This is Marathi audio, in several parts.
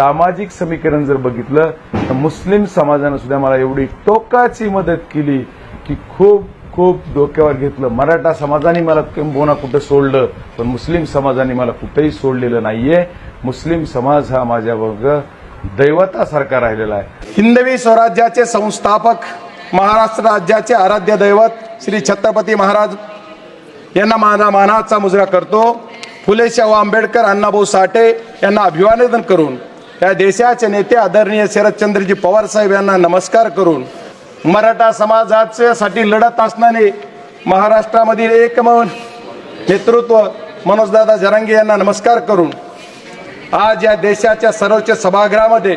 सामाजिक समीकरण जर बघितलं तर मुस्लिम समाजानं सुद्धा मला एवढी टोकाची मदत केली की खूप खूप डोक्यावर घेतलं. मराठा समाजाने मला किंबोना कुठं सोडलं पण मुस्लिम समाजाने मला कुठेही सोडलेलं नाहीये. मुस्लिम समाज हा माझ्या वर्ग दैवतासारखा राहिलेला आहे. हिंदवी स्वराज्याचे संस्थापक महाराष्ट्र राज्याचे आराध्य दैवत श्री छत्रपती महाराज यांना माझा मानाचा मुजरा करतो. फुले शाहू आंबेडकर अण्णाभाऊ साठे यांना अभिवादन करून या देशाचे नेते आदरणीय शरदचंद्रजी पवार साहेब यांना नमस्कार करून मराठा समाजासाठी लढत असणारे महाराष्ट्रामधील एकमेव नेतृत्व मनोजदादा जरांगे यांना नमस्कार करून आज या देशाच्या सर्वोच्च सभागृहामध्ये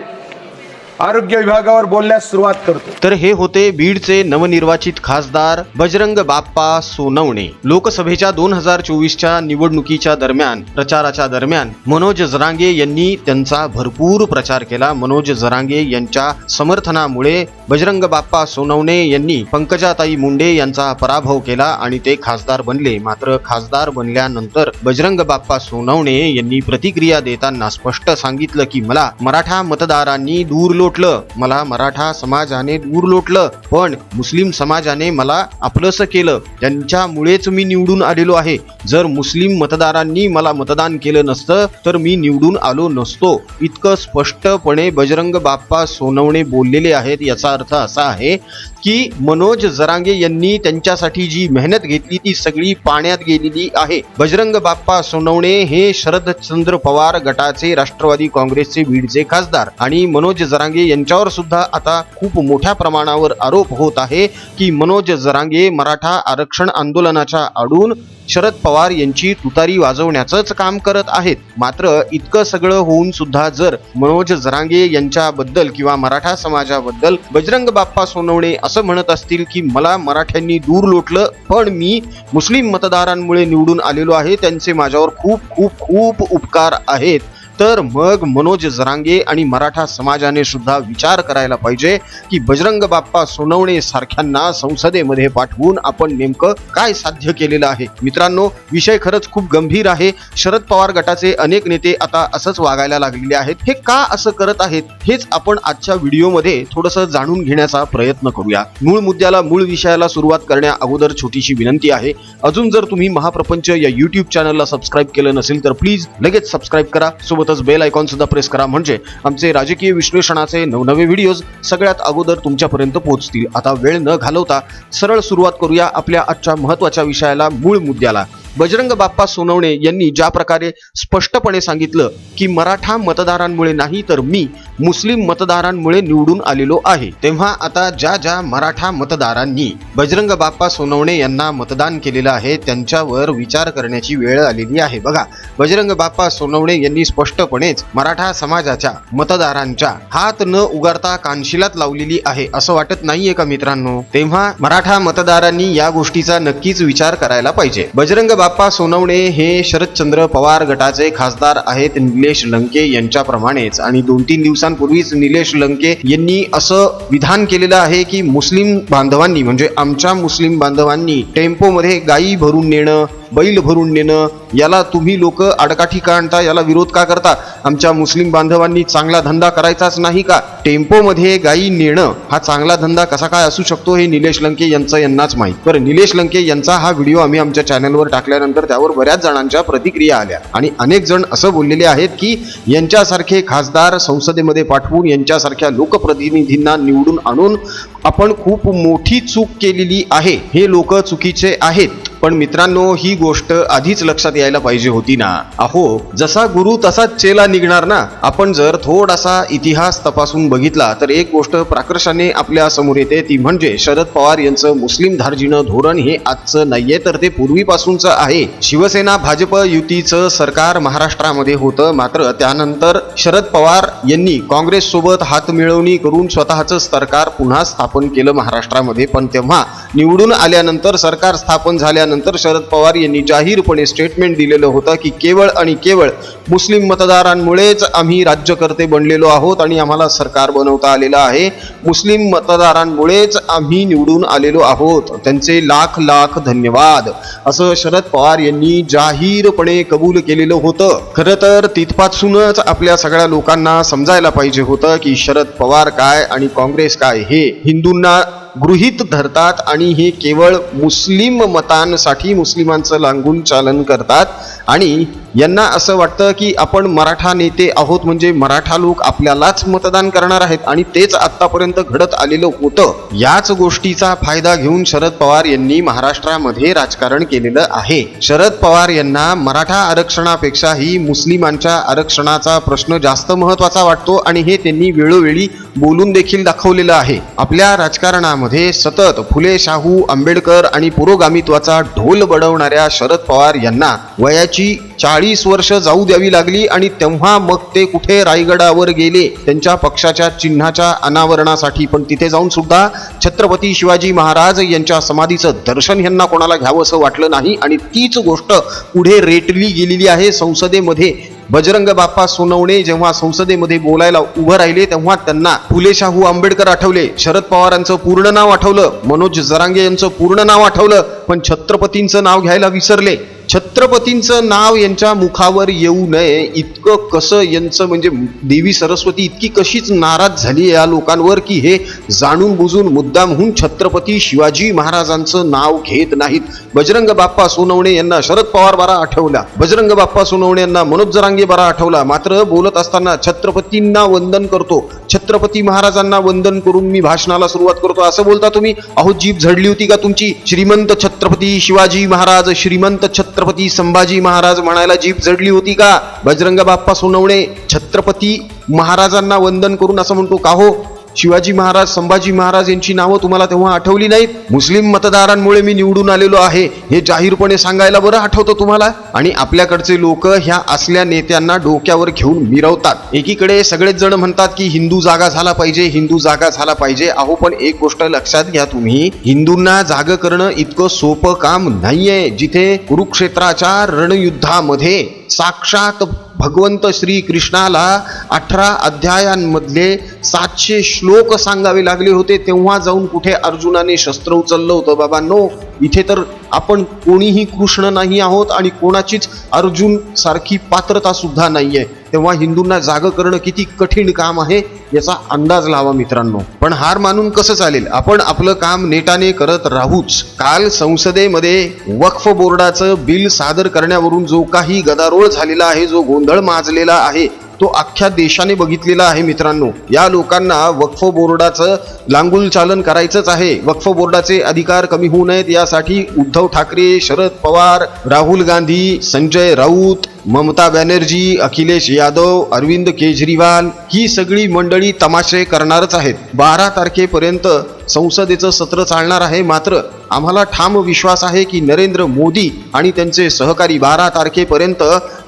आरोग्य विभागावर बोलण्यास सुरुवात करतो. तर हे होते बीडचे नवनिर्वाचित खासदार बजरंग बाप्पा सोनवणे. लोकसभेच्या दोन हजार चोवीसच्या निवडणुकीच्या दरम्यान प्रचाराच्या दरम्यान मनोज जरांगे यांनी त्यांचा भरपूर प्रचार केला. मनोज जरांगे यांच्या समर्थनामुळे बजरंग बाप्पा सोनवणे यांनी पंकजाताई मुंडे यांचा पराभव केला आणि ते खासदार बनले. मात्र खासदार बनल्यानंतर बजरंग बाप्पा सोनवणे यांनी प्रतिक्रिया देताना स्पष्ट सांगितलं की मला मराठा मतदारांनी दूर लोटलं. मला मराठा समाजाने दूर लोटलं. पण मुस्लिम समाजाने मला आपलंसं केलं. त्यांच्यामुळेच मी निवडून आलेलो आहे. जर मुस्लिम मतदारांनी मला मतदान केलं नसतं तर मी निवडून आलो नसतो. इतकं स्पष्टपणे बजरंग बाप्पा सोनवणे बोललेले आहेत. याचा अर्थ असा आहे की मनोज जरांगे यांनी त्यांच्यासाठी जी मेहनत घेतली ती सगळी पाण्यात गेलेली आहे. बजरंग बाप्पा सोनवणे हे शरदचंद्र पवार गटाचे राष्ट्रवादी काँग्रेसचे बीडचे खासदार आणि मनोज जरांगे यांच्यावर सुद्धा आता खूप मोठ्या प्रमाणावर आरोप होत आहे की मनोज जरांगे मराठा आरक्षण आंदोलनाच्या आडून शरद पवार यांची तुतारी वाजवण्याचंच काम करत आहेत. मात्र इतकं सगळं होऊन सुद्धा जर मनोज जरांगे यांच्याबद्दल किंवा मराठा समाजाबद्दल बजरंग बाप्पा सोनवणे असं म्हणत असतील की मला मराठ्यांनी दूर लोटलं पण मी मुस्लिम मतदारांमुळे निवडून आलेलो आहे त्यांचे माझ्यावर खूप खूप खूप उपकार आहेत. तर मग मनोज जरांगे आणि मराठा समाजाने सुद्धा विचार करायला पाहिजे की बजरंग बाप्पा सोनवणे सारख्यांना संसदेमध्ये पाठवून आपण नेमकं काय साध्य केलेलं आहे? मित्रांनो विषय खरंच खूप गंभीर आहे. शरद पवार गटाचे अनेक नेते आता असंच वागायला लागलेले आहेत. हे का असं करत आहेत? हेच आपण आजच्या व्हिडिओमध्ये थोडंसं जाणून घेण्याचा प्रयत्न करूया. मूळ मुद्द्याला मूळ विषयाला सुरुवात करण्या अगोदर छोटीशी विनंती आहे. अजून जर तुम्ही महाप्रपंच या युट्यूब चॅनलला सबस्क्राईब केलं नसेल तर प्लीज लगेच सबस्क्राईब करा. सोबत सोबतच बेल आयकॉन सुद्धा प्रेस करा. म्हणजे आमचे राजकीय विश्लेषणाचे नवनवे व्हिडिओज सगळ्यात अगोदर तुमच्यापर्यंत पोहोचतील. आता वेळ न घालवता सरळ सुरुवात करूया आपल्या आजच्या महत्त्वाच्या विषयाला मूळ मुद्द्याला. बजरंग बाप्पा सोनवणे यांनी ज्या प्रकारे स्पष्टपणे सांगितलं की मराठा मतदारांमुळे नाही तर मी मुस्लिम मतदारांमुळे निवडून आलेलो आहे. तेव्हा आता ज्या ज्या मराठा मतदारांनी बजरंग बाप्पा सोनवणे यांना मतदान केलेलं आहे त्यांच्यावर विचार करण्याची वेळ आलेली आहे. बघा बजरंग बाप्पा सोनवणे यांनी स्पष्टपणेच मराठा समाजाच्या मतदारांच्या हात न उगारता कानशिलात लावलेली आहे असं वाटत नाहीये का मित्रांनो? तेव्हा मराठा मतदारांनी या गोष्टीचा नक्कीच विचार करायला पाहिजे. बजरंग बाप्पा सोनवणे हे शरदचंद्र पवार गटाचे खासदार आहेत निलेश लंके यांच्याप्रमाणेच. आणि दोन तीन दिवस दिवसांपूर्वीच निलेश लंके यांनी असं विधान केलेलं आहे की मुस्लिम बांधवांनी म्हणजे आमच्या मुस्लिम बांधवांनी टेम्पोमध्ये गायी भरून नेणं बैल भरून नेणं याला तुम्ही लोक आडकाठी का आणता याला विरोध का करता? आमच्या मुस्लिम बांधवांनी चांगला धंदा करायचाच नाही का? टेम्पोमध्ये गायी नेणं हा चांगला धंदा कसा काय असू शकतो हे निलेश लंके यांचं यांनाच माहीत. बरं निलेश लंके यांचा हा व्हिडिओ आम्ही आमच्या चॅनलवर टाकल्यानंतर त्यावर बऱ्याच जणांच्या प्रतिक्रिया आल्या. आणि अनेक जण असं बोललेले आहेत की यांच्यासारखे खासदार संसदेमध्ये पाठवून यांच्यासारख्या लोकप्रतिनिधींना निवडून आणून आपण खूप मोठी चूक केलेली आहे. हे लोक चुकीचे आहेत. पण मित्रांनो ही गोष्ट आधीच लक्षात यायला पाहिजे होती ना. अहो जसा गुरु तसाच चेला निघणार ना. आपण जर थोडासा इतिहास तपासून बघितला तर एक गोष्ट प्राकर्षाने आपल्यासमोर येते. ती म्हणजे शरद पवार यांचं मुस्लिम धार्जिणं धोरण हे आजचं नाहीये तर ते पूर्वीपासूनच आहे. शिवसेना भाजप युतीचं सरकार महाराष्ट्रामध्ये होतं. मात्र त्यानंतर शरद पवार यांनी काँग्रेस सोबत हातमिळवणी करून स्वतःचं सरकार पुन्हा स्थापन केलं महाराष्ट्रामध्ये. पण तेव्हा निवडून आल्यानंतर सरकार स्थापन झाल्यानंतर त्यानंतर शरद पवार यांनी जाहीरपणे स्टेटमेंट दिलेलं होतं की केवळ आणि केवळ मुस्लिम मतदारांमुळेच आम्ही राज्यकर्ते बनलेलो आहोत आणि आम्हाला सरकार बनवता आलेलं आहे. मुस्लिम मतदारांमुळेच आम्ही निवडून आलेलो आहोत. त्यांचे लाख लाख धन्यवाद. असं शरद पवार यांनी जाहीरपणे कबूल केलेलं होतं. खरं तर तिथपासूनच आपल्या सगळ्या लोकांना समजायला पाहिजे होतं की शरद पवार काय आणि काँग्रेस काय हे. हिंदूंना गृहीत धरतात आणि हे केवळ मुस्लिम मतांसाठी मुस्लिमांचं लांगून चालन करतात आणि यांना असं वाटतं की आपण मराठा नेते आहोत म्हणजे मराठा लोक आपल्यालाच मतदान करणार आहेत आणि तेच आतापर्यंत घडत आलेलं होतं. याच गोष्टीचा फायदा घेऊन शरद पवार यांनी महाराष्ट्रामध्ये राजकारण केलेलं आहे. शरद पवार यांना मराठा आरक्षणापेक्षाही मुस्लिमांच्या आरक्षणाचा प्रश्न जास्त महत्त्वाचा वाटतो आणि हे त्यांनी वेळोवेळी बोलून देखील दाखवलेलं आहे. आपल्या राजकारणामध्ये सतत फुले शाहू आंबेडकर आणि पुरोगामित्वाचा ढोल बडवणाऱ्या शरद पवार यांना वयाची चाळीस वर्ष जाऊ द्यावी लागली आणि तेव्हा मग ते कुठे रायगडावर गेले त्यांच्या पक्षाच्या चिन्हाच्या अनावरणासाठी. पण तिथे जाऊन सुद्धा छत्रपती शिवाजी महाराज यांच्या समाधीचं दर्शन यांना कोणाला घ्यावं असं वाटलं नाही. आणि तीच गोष्ट पुढे रेटली गेलेली आहे संसदेमध्ये. बजरंग बाप्पा सोनवणे जेव्हा संसदेमध्ये बोलायला उभं राहिले तेव्हा त्यांना फुले शाहू आंबेडकर आठवले. शरद पवारांचं पूर्ण नाव आठवलं. मनोज जरांगे यांचं पूर्ण नाव आठवलं. पण छत्रपतींचं नाव घ्यायला विसरले. छत्रपतींचं नाव यांच्या मुखावर येऊ नये इतकं कसं यांचं म्हणजे देवी सरस्वती इतकी कशीच नाराज झाली या लोकांवर की हे जाणून बुजून मुद्दामहून छत्रपती शिवाजी महाराजांचं नाव घेत नाहीत. बजरंग बाप्पा सोनवणे यांना शरद पवार बारा आठवला. बजरंग बाप्पा सोनवणे यांना मनोज जरांगे बारा आठवला. मात्र बोलत असताना छत्रपतींना वंदन करतो. छत्रपती महाराजांना वंदन करून मी भाषणाला सुरुवात करतो. असं बोलता तुम्ही? अहो जीभ झडली होती का तुमची? श्रीमंत छत्रपती शिवाजी महाराज श्रीमंत छत्रपती संभाजी महाराज म्हणायला जीभ जडली होती का? बजरंग बाप्पा सोनवणे छत्रपती महाराजांना वंदन करून असं म्हणतो का हो? शिवाजी महाराज संभाजी महाराज यांची नावं तुम्हाला तेव्हा आठवली नाहीत? मुस्लिम मतदारांमुळे मी निवडून आलेलो आहे. हे जाहीरपणे सांगायला बरं आठवतं तुम्हाला? आणि आपल्याकडचे लोक ह्या असल्या नेत्यांना डोक्यावर घेऊन मिरवतात. एकीकडे सगळेच जण म्हणतात की हिंदू जागा झाला पाहिजे हिंदू जागा झाला पाहिजे. अहो पण एक गोष्ट लक्षात घ्या तुम्ही. हिंदूंना जाग करणं इतकं सोपं काम नाहीये. जिथे कुरुक्षेत्राच्या रणयुद्धामध्ये साक्षात भगवंत श्री कृष्णाला अठरा अध्यायांमधले सातशे श्लोक सांगावे लागले होते तेव्हा जाऊन कुठे अर्जुनाने शस्त्र उचललं होतं? बाबा नो इथे तर आपण कोणीही कृष्ण नाही आहोत आणि कोणाचीच अर्जुन सारखी पात्रता सुद्धा नाहीये. तेव्हा हिंदूंना जाग करणं किती कठीण काम आहे याचा अंदाज लावा मित्रांनो. पण हार मानून कसं चालेल? आपण आपलं काम नेटाने करत राहूच. काल संसदेमध्ये वक्फ बोर्डाचं बिल सादर करण्यावरून जो काही गदारोळ झालेला आहे जो गोंधळ माजलेला आहे तो अख्ख्या देशाने बघितलेला आहे मित्रांनो. या लोकांना वक्फ बोर्डाचं लांगुल चालन करायचंच आहे. वक्फ बोर्डाचे अधिकार कमी होऊ नयेत यासाठी उद्धव ठाकरे शरद पवार राहुल गांधी संजय राऊत ममता बॅनर्जी अखिलेश यादव अरविंद केजरीवाल ही सगळी मंडळी तमाशे करणारच आहेत. बारा तारखेपर्यंत संसदेचं सत्र चालणार आहे मात्र आम्हाला ठाम विश्वास आहे की नरेंद्र मोदी आणि त्यांचे सहकारी बारा तारखेपर्यंत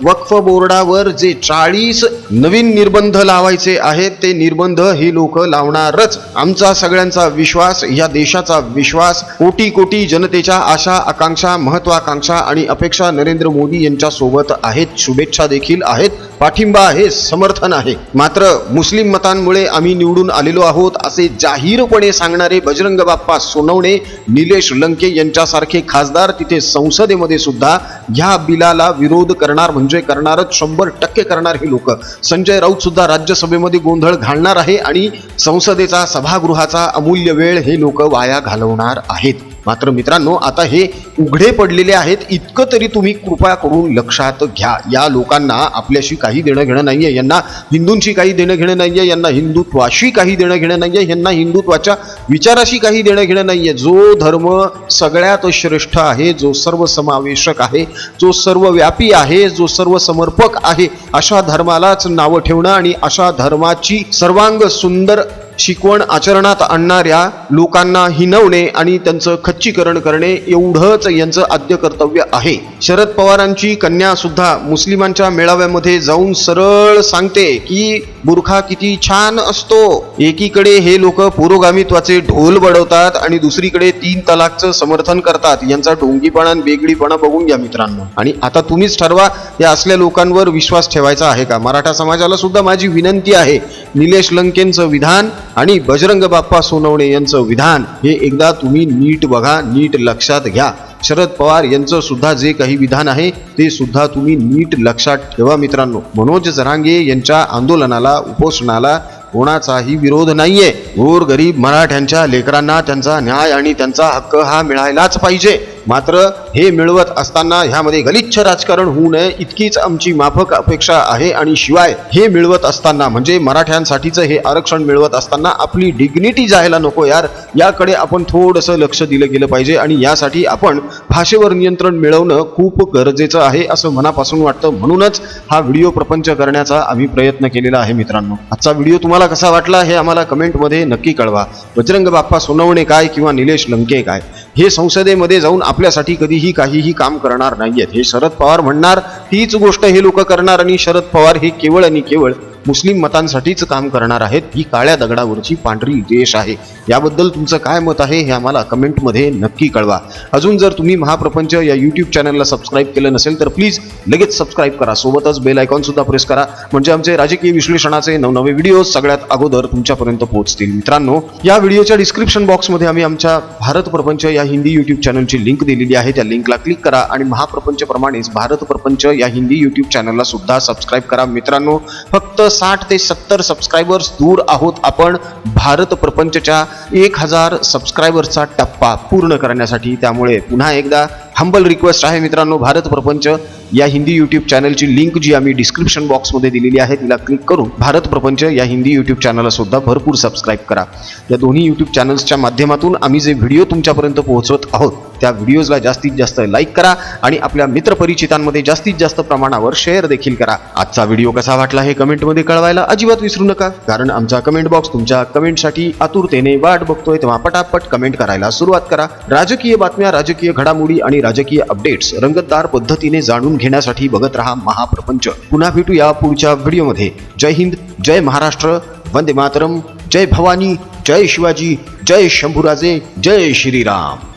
वक्फ बोर्डावर जे चाळीस नवीन निर्बंध लावायचे आहेत ते निर्बंध हे लोक लावणारच. आमचा सगळ्यांचा विश्वास या देशाचा विश्वास कोटी कोटी जनतेच्या आशा आकांक्षा महत्वाकांक्षा आणि अपेक्षा नरेंद्र मोदी यांच्या सोबत आहेत शुभेच्छा देखील आहेत. पाठिंबा आहे समर्थन आहे. मात्र मुस्लिम मतांमुळे आम्ही निवडून आलेलो आहोत असे जाहीरपणे सांगणारे बजरंग बाप्पा सोनवणे निलेश लंके यांच्यासारखे खासदार तिथे संसदेमध्ये सुद्धा ह्या बिलाला विरोध करणार म्हणजे करणारच शंभर टक्के करणार हे लोक. संजय राऊत सुद्धा राज्यसभेमध्ये गोंधळ घालणार आहे आणि संसदेचा सभागृहाचा अमूल्य वेळ हे लोक वाया घालवणार आहेत. मात्र मित्रांनो आता हे उघडे पडलेले आहेत. इतकं तरी तुम्ही कृपा करून लक्षात घ्या. या लोकांना आपल्याशी काही देणं घेणं नाहीये. यांना हिंदूंशी काही देणं घेणं नाहीये. यांना हिंदुत्वाशी काही देणं घेणं नाहीये. यांना हिंदुत्वाच्या विचाराशी काही देणं घेणं नाहीये. जो धर्म सगळ्यात श्रेष्ठ आहे जो सर्वसमावेशक आहे जो सर्वव्यापी आहे जो सर्व समर्पक आहे अशा धर्मालाच नावं ठेवणं आणि अशा धर्माची सर्वांग सुंदर शिकवण आचरणात आणणाऱ्या लोकांना हिनवणे आणि त्यांचं खच्चीकरण करणे एवढंच यांचं आद्य कर्तव्य आहे. शरद पवारांची कन्या सुद्धा मुस्लिमांच्या मेळाव्यामध्ये जाऊन सरळ सांगते की बुरखा किती छान असतो. एकीकडे हे लोक पुरोगामित्वाचे ढोल बडवतात आणि दुसरीकडे तीन तलाकचं समर्थन करतात. यांचा ढोंगीपणा आणि वेगळीपणा बघून घ्या मित्रांनो. आणि आता तुम्हीच ठरवा या असल्या लोकांवर विश्वास ठेवायचा आहे का? मराठा समाजाला सुद्धा माझी विनंती आहे. निलेश लंकेंचं विधान आणि बजरंग बाप्पा सोनवणे यांचं विधान हे एकदा तुम्ही नीट बघा नीट लक्षात घ्या. शरद पवार यांचं सुद्धा जे काही विधान आहे ते सुद्धा तुम्ही नीट लक्षात ठेवा मित्रांनो. मनोज जरांगे यांच्या आंदोलनाला उपोषणाला कोणाचाही विरोध नाहीये. गोर गरीब मराठ्यांच्या लेकरांना त्यांचा न्याय आणि त्यांचा हक्क हा मिळायलाच पाहिजे. मात्र हे मिळवत असताना ह्यामध्ये गलिच्छ राजकारण होऊ नये इतकीच आमची माफक अपेक्षा आहे. आणि शिवाय हे मिळवत असताना म्हणजे मराठ्यांसाठीचं हे आरक्षण मिळवत असताना आपली डिग्निटी जायला नको यार. याकडे आपण थोडंसं लक्ष दिलं गेलं पाहिजे आणि यासाठी आपण भाषेवर नियंत्रण मिळवणं खूप गरजेचं आहे असं मनापासून वाटतं. म्हणूनच हा व्हिडिओ प्रपंच करण्याचा आम्ही प्रयत्न केलेला आहे मित्रांनो. आजचा व्हिडिओ तुम्हाला कसा वाटला हे आम्हाला कमेंटमध्ये नक्की कळवा. बजरंग बाप्पा सोनवणे काय किंवा निलेश लंके काय? हे संसदेमध्ये जाऊन आपल्यासाठी कधीही काहीही काम करणार नाहीयेत. हे शरद पवार म्हणणार तीच गोष्ट हे लोक करणार आणि शरद पवार हे केवळ आणि केवळ मुस्लिम मतांसाठीच काम करणार आहेत ही काळ्या दगडावरची पांढरी देश आहे. याबद्दल तुमचं काय मत आहे हे आम्हाला कमेंटमध्ये नक्की कळवा. अजून जर तुम्ही महाप्रपंच या यूट्यूब चॅनलला सबस्क्राईब केलं नसेल तर प्लीज लगेच सबस्क्राईब करा. सोबतच बेल आयकॉन सुद्धा प्रेस करा. म्हणजे आमचे राजकीय विश्लेषणाचे नवनवे व्हिडिओ सगळ्यात अगोदर तुमच्यापर्यंत पोहोचतील. मित्रांनो या व्हिडिओच्या डिस्क्रिप्शन बॉक्समध्ये आम्ही आमच्या भारत प्रपंच या हिंदी यूट्यूब चॅनलची लिंक दिलेली आहे. त्या लिंकला क्लिक करा आणि महाप्रपंच प्रमाणेच भारत प्रपंच या हिंदी यूट्यूब चॅनलला सुद्धा सबस्क्राईब करा. मित्रांनो फक्त साठ ते सत्तर सबस्क्रायबर्स दूर आहोत आपण. भारत प्रपंचच्या एक हजार सबस्क्रायबर्सचा टप्पा पूर्ण करण्यासाठी. त्यामुळे पुन्हा एकदा हंबल रिक्वेस्ट आहे मित्रांनो भारत प्रपंच या हिंदी यूट्यूब चॅनलची लिंक जी आम्ही डिस्क्रिप्शन बॉक्समध्ये दिलेली आहे तिला क्लिक करून भारत प्रपंच या हिंदी यूट्यूब चॅनलला सुद्धा भरपूर सबस्क्राईब करा. या दोन्ही यूट्यूब चॅनल्सच्या माध्यमातून आम्ही जे व्हिडिओ तुमच्यापर्यंत पोहोचवत आहोत त्या व्हिडिओजला जास्तीत जास्त लाईक करा आणि आपल्या मित्रपरिचितांमध्ये जास्तीत जास्त प्रमाणावर शेअर देखील करा. आजचा व्हिडिओ कसा वाटला हे कमेंटमध्ये कळवायला अजिबात विसरू नका कारण आमचा कमेंट बॉक्स तुमच्या कमेंटसाठी आतुरतेने वाट बघतोय तेव्हा पटापट कमेंट करायला सुरुवात करा. राजकीय बातम्या राजकीय घडामोडी आणि राजकीय अपडेट्स रंगतदार पद्धतीने जाणून घेण्यासाठी बघत रहा महाप्रपंच. पुन्हा भेटूया पुढच्या व्हिडिओमध्ये. जय हिंद जय महाराष्ट्र वंदे मातरम जय भवानी जय शिवाजी जय शंभूराजे जय श्रीराम.